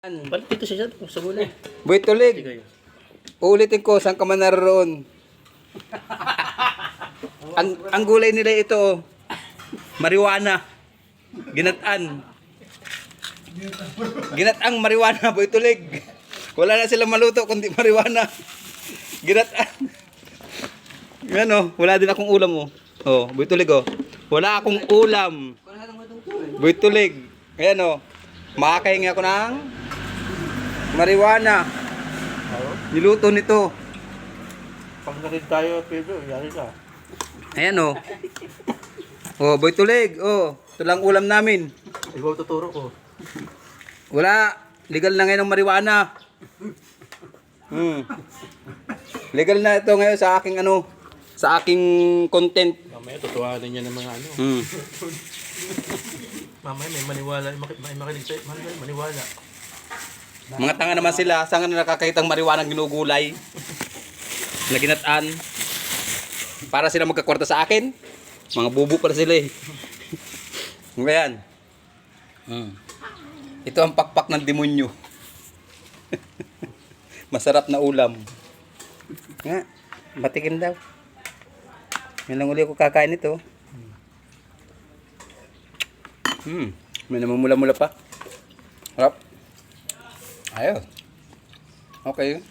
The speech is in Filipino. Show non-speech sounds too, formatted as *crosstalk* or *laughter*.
Balik dito siya sa gulay. Tulig, Sige. uulitin ko, saan ka man naroon? ang, ang gulay nila ito, oh. marijuana. Ginatan. Ginatang marijuana, Boy Tulig. Wala na silang maluto kundi marijuana. Ginatan. Yan oh, wala din akong ulam oh. Oh, Boy Tulig oh. Wala akong ulam. Boy Tulig. Ayan oh. Makakahingi ako ng marijuana. Niluto nito. Pag narin tayo, Pedro, yari ka. Ayan oh. Oh, boy tulig. Oh, ito lang ulam namin. Ikaw tuturo ko. Wala. Legal na ngayon ang marijuana. Hmm. Legal na ito ngayon sa aking ano, sa aking content. Mamaya tutuwanan niya ng mga ano. Hmm. Mamaya may maniwala, may makinig sa'yo. Maniwala, maniwala. Mga tanga naman sila. Saan nga nakakakita ng marijuana ginugulay? Na ginataan. Para sila magkakwarta sa akin. Mga bubo para sila eh. Ngayon. Hmm. Ito ang pakpak ng demonyo. *laughs* Masarap na ulam. Nga, matikim daw. Yan lang uli ko kakain ito. Hmm, may namumula-mula pa. Harap. Ayos. Okay.